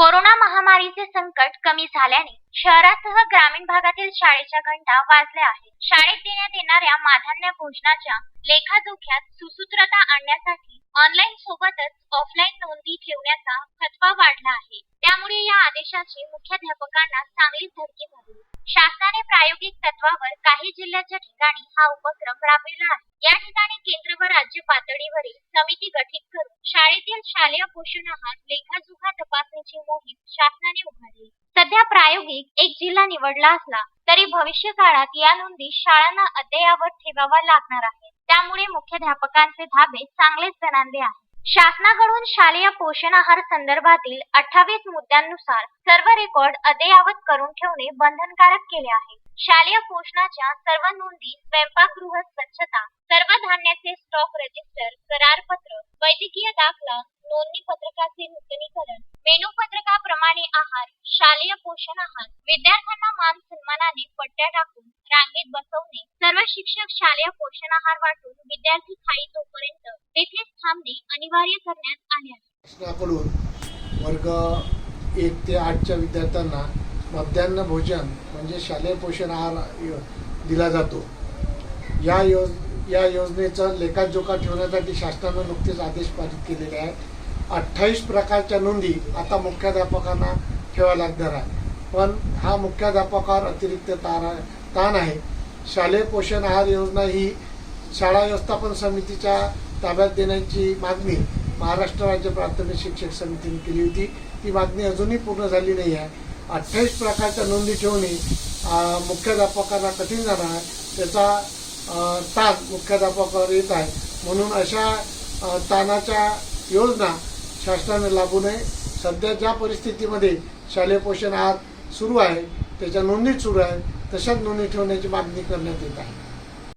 Corona महामारीचे संकट कमी झाल्याने शहरासह ग्रामीण भागातील शाळेच्या घंटा वाजल्या आहेत. शाळेत देण्यात येणाऱ्या माधान्य भोजनाच्या लेखाजोख्यात सुसूत्रता आणण्यासाठी ऑनलाईन सोबतच ऑफलाईन नोंदी ठेवण्याचा फतवा वाढला आहे. त्यामुळे या आदेशाची मुख्याध्यापकांना चांगलीच धडकी भरली शासनाने प्रायोगिक तत्वावर काही जिल्ह्याच्या ठिकाणी हा उपक्रम राबविला आहे. या ठिकाणी राज्य पातळीवरील समिती गठीत करून शाळेतील शालेय पोषण आहार लेखाजोखा तपासणीची मोहीम शासनाने उभारली. सध्या प्रायोगिक एक जिल्हा निवडला असला तरी भविष्य काळात या नोंदी शाळांना अद्ययावत ठेवावा लागणार आहे त्यामुळे मुख्याध्यापकांचे धाबे चांगलेच जणांले आहे शासनाकडून शालेय पोषण आहार संदर्भातील अठ्ठावीस मुद्द्यांनुसार सर्व रेकॉर्ड अद्ययावत करून ठेवणे बंधनकारक केले आहे. शालेय पोषणाच्या सर्व नोंदी स्वयंपाकगृह स्वच्छता सर्व धान्याचे स्टॉक रजिस्टर करारपत्र वैद्यकीय दाखला नोंदणी पत्रकाचे नूतनीकरण मेनू पत्रकाप्रमाणे आहार शालेय पोषण आहार विद्यार्थ्यांना मान सन्मानाने पट्ट्या टाकून रांगेत बसवणे सर्व शिक्षक शालेय पोषण आहार वाटून विद्यार्थी खाई तोपर्यंत तेथेच थांबणे अनिवार्य करण्यात आले आहे. वर्ग एक ते आठच्या विद्यार्थ्यांना मध्यान्ह भोजन म्हणजे शालेय पोषण आहार दिला जातो. या योज या योजनेचा लेखाजोखा ठेवण्यासाठी शासनानं नुकतेच आदेश पारित केलेले आहेत. अठ्ठावीस प्रकारच्या नोंदी आता मुख्याध्यापकांना ठेवायला लागणार आहे पण हा मुख्याध्यापकावर अतिरिक्त तारा ताण आहे. शालेय पोषण आहार योजना ही शाळा व्यवस्थापन समितीच्या ताब्यात देण्याची मागणी महाराष्ट्र राज्य प्राथमिक शिक्षक समितीने केली होती. ती मागणी अजूनही पूर्ण झाली नाही आहे. अठ्ठावीस प्रकारच्या नोंदी ठेवणे मुख्याध्यापकांना कठीण जाणार त्याचा ताण मुख्याध्यापकावर येत आहे. म्हणून अशा ताणाच्या योजना शासनाने लागू नये. सध्या ज्या परिस्थितीमध्ये शालेय पोषण आहार सुरू आहे त्याच्या नोंदी सुरू आहे तशाच नोंदी ठेवण्याची मागणी करण्यात येत आहे.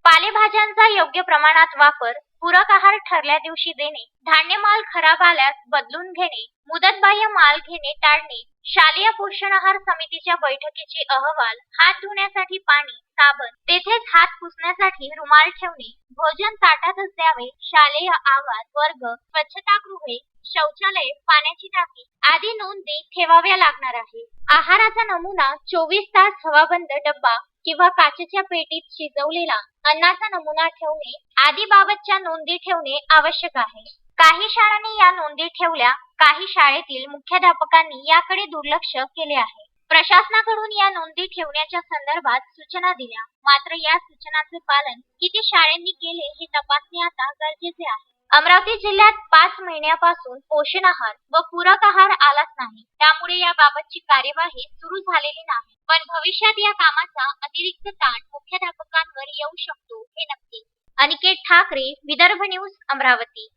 पालेभाज्यांचा योग्य प्रमाणात वापर पूरक आहार ठरल्या दिवशी देणे धान्य माल खराब आल्यास बदलून घेणे मुदतबाह्य माल घेणे टाळणे शालेय पोषण आहार समितीच्या बैठकीचे अहवाल हात धुण्यासाठी पाणी साबण तेथेच हात पुसण्यासाठी रुमाल ठेवणे भोजन ताटातच द्यावे शालेय आवाज वर्ग स्वच्छतागृहे शौचालय पाण्याची टाकी आदी नोंदी ठेवाव्या लागणार आहे आहाराचा नमुना चोवीस तास हवाबंद डब्बा किंवा काचेच्या पेटीत शिजवलेला अन्नाचा नमुना ठेवणे आदी बाबतच्या नोंदी ठेवणे आवश्यक आहे. काही शाळांनी या नोंदी ठेवल्या काही शाळेतील मुख्याध्यापकांनी याकडे दुर्लक्ष केले आहे. प्रशासनाकडून या नोंदी ठेवण्याच्या संदर्भात सूचना दिल्या. मात्र या सूचनाचे पालन किती शाळांनी केले हे तपासणे आता गरजेचे आहे. अमरावती जिल्ह्यात पाच महिन्यापासून पोषण आहार व पूरक आहार आलाच नाही. त्यामुळे याबाबतची कार्यवाही सुरू झालेली नाही. पण भविष्यात या कामाचा अतिरिक्त ताण मुख्याध्यापकांवर येऊ शकतो हे नक्की. अनिकेत ठाकरे विदर्भ न्यूज अमरावती.